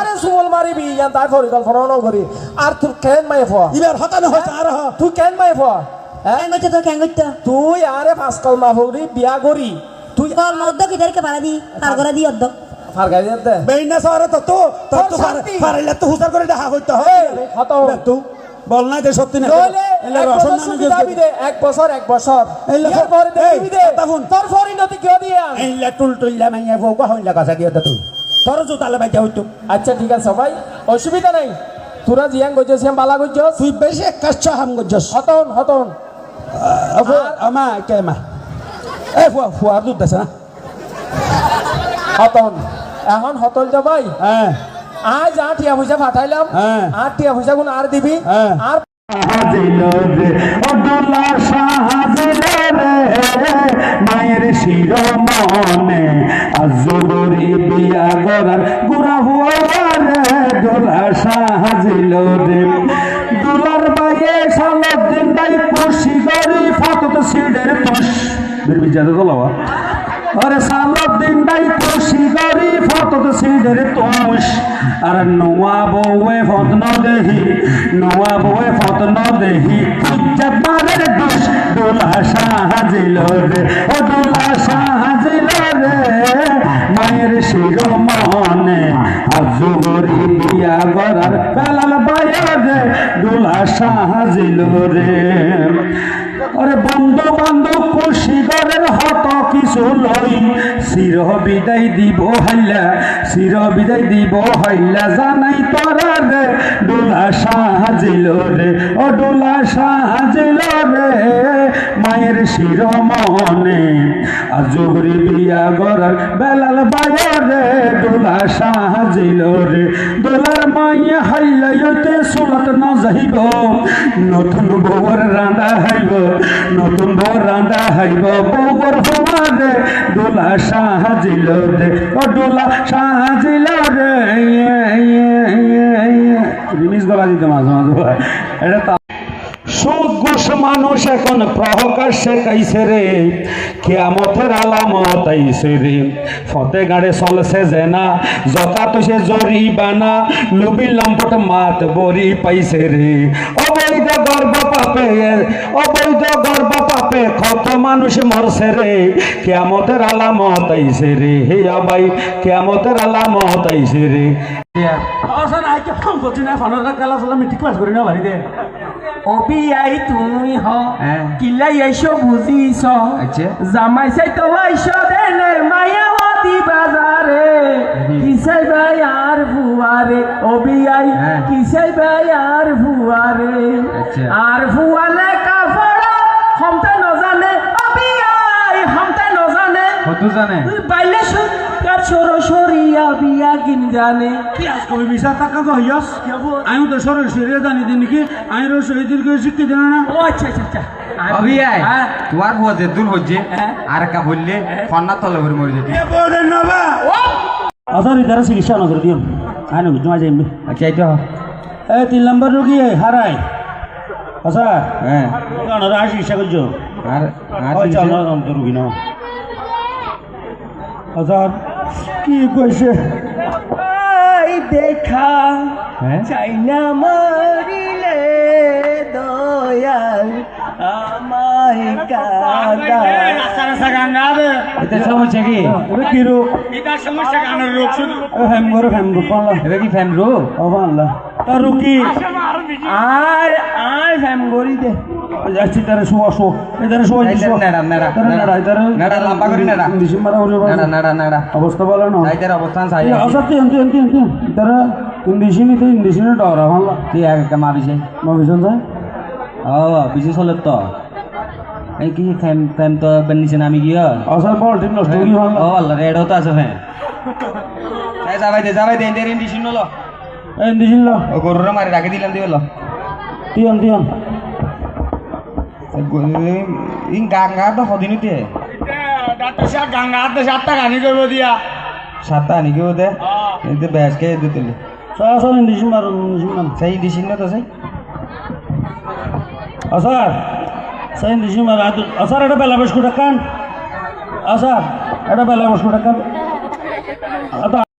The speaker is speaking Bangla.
আরে সুমল মারিবি ইয়ান তাই পরিকল্পনা নকরি আর তুই কেন মাই ফ ইবার হতানো হয়েছে আর তুই কেন মাই ফ হ্যাঁ? তো কেন করতে তুই আরে পাঁচকল মাফুরি বিয়া করি। তুই কল মদ্দ কিদারকে পারা দি তার করে দি অদ্দ। ফারগাই দে বেইনা শহরে তো তো তো শান্তি। পারিলে তো হুসার করে দেখা হইতে হয়। কত? তু বল না যে সত্যি না এলে রসন বছর নামে সুবিধা দে, এক বছর এক বছর। ইয়ার পরে দে। তোর পরিণতি কিয় দিয়ে? এইলা টুল টুল্লা মাইয়া বউ কা হইলা কাছে দিয়ে তুই? তোর জুতালে বাইতে হইতো। আচ্ছা ঠিক আছে ভাই। অসুবিধা নাই। তোরা জিয়াং গজস সিয়াম বালা গজস তুই বেশি কাচ্চ হাম গজস হতন হতন। আমা কে মা এ ফুয়া ফুয়া দুধ আছে না। হতন। এখন হতল যা ভাই। হ্যাঁ আজ আট টিয়া পয়সা পাঠাইলাম। হ্যাঁ। আট টিয়া পয়সা গুণ আর দিবি। হ্যাঁ। আর রে মায়ের শির মনে আজগরি বিয়া গরার গুড়া হুয়া রে ডোলা সাজিল রে। দুলার বাইয়ে সালত দিন দাই খুশি গরি ফাতত সিডের দলাওয়া আরে সালত দিন দাই খুশি গরি ফাতত সিডের তুষ আর নোয়া বউয়ে ফত ন দেহি, নোয়া বউয়ে ফত ন দেহি। খুঁজে মারের দোষ, দোলা সাহাজিল রে, ও দোলা সাহাজিল রে। মায়ের শির মনে আজুগরি বিয়া গরার বেলাল বায়ারে দোলা সাহাজিল রে। আরে বন্ধু বান্ধব খুশি ঘরের হত কিছু লই চির বিদায় দিব হাইলা চির বিদায় দিব হাইলা। জানাই তোরা রে, ডোলা সাহাজিল রে, ও ডোলা সাহাজিল রে। মায়ের শির মনে আজুগরি বিয়া গরার বেলাল বায়ারে ডোলা সাহাজিল রে দোলার মাইয়া হাইলাইতে ইতে না যাইব। নতুন বউর রান্দা হাইব, নতুন বউ রান্দা হাইব। বউর দে দোলা সাহাজিল রে ও দোলা সাহাজিল রে রিমিস গলা দিতে মাঝে মাঝে। এটা তা সুঘোষ মানুষ এখন প্রকাশ্যে কাইছে রে। কেয়ামতের আলামত আইছে রে। ফতে গাড়ে চলছে যে না তো সে জরি বানা লুবি লম্পট মাত বরি পাইছে রে। অবৈধ পাপে অবৈধ গর্ব পাপে কত মানুষ মরছে রে। কেয়ামতের আলামত আইছে রে হে আবাই কেয়ামতের আলামত আইছে রে। অসন আইকে ফোন আর ফুয়ালে হমতে নজানে অবি আই হমতে নজানে। কত জানে? বাইলে সরিয়া বিয়া জানে কি আজ কবি মিশা টাকা তো হইয়াস আমি তো সরল সরিয়ে জানি দিন কি? আমি রো শহীদের করে শিক্ষা দিন না? ও আচ্ছা আচ্ছা আচ্ছা। হ্যাঁ। দূর হচ্ছে হ্যাঁ। আর কা বললে ফন্না তলে ভরে মরে যেতে। আসলে তারা চিকিৎসা নকরে দিও যাইবে আচ্ছা এই তো। এই তিন নম্বর রুগী হারাই আচ্ছা হ্যাঁ আর চিকিৎসা করছ আর না রুগী না আচ্ছা কি কইছে দেখা হ্যাঁ চাইনা মারিলে দয়াল আমায় কাদা এটা সমস্যা কি ওরে কি রোগ ফ্যাম করো ফ্যাম করো পাল্লা এটা কি ফ্যান রো ও পাল্লা তার রুগী ആര് ആ സംഗോളിന്റെ আমি কি অল্লা রেড হতো আছে এই ইন্ডিসি ল ও গরুরা মারি রাখে দিলাম দিবে লো তিয়ান তিয়ান ইন গাঙ্গা তো হদিনিতে সাতটা আনি কেউ দে এতে ব্যাস কে দে তুলি আসল ইন্ডিসি মারো ইন্ডিসি মারো সেই ইন্ডিশন না তো সেই আসার সেই ইন্ডিসি মারো আসার এটা বেলা বেশ কুটা কান আসার এটা বেলা বেশ কুটা কান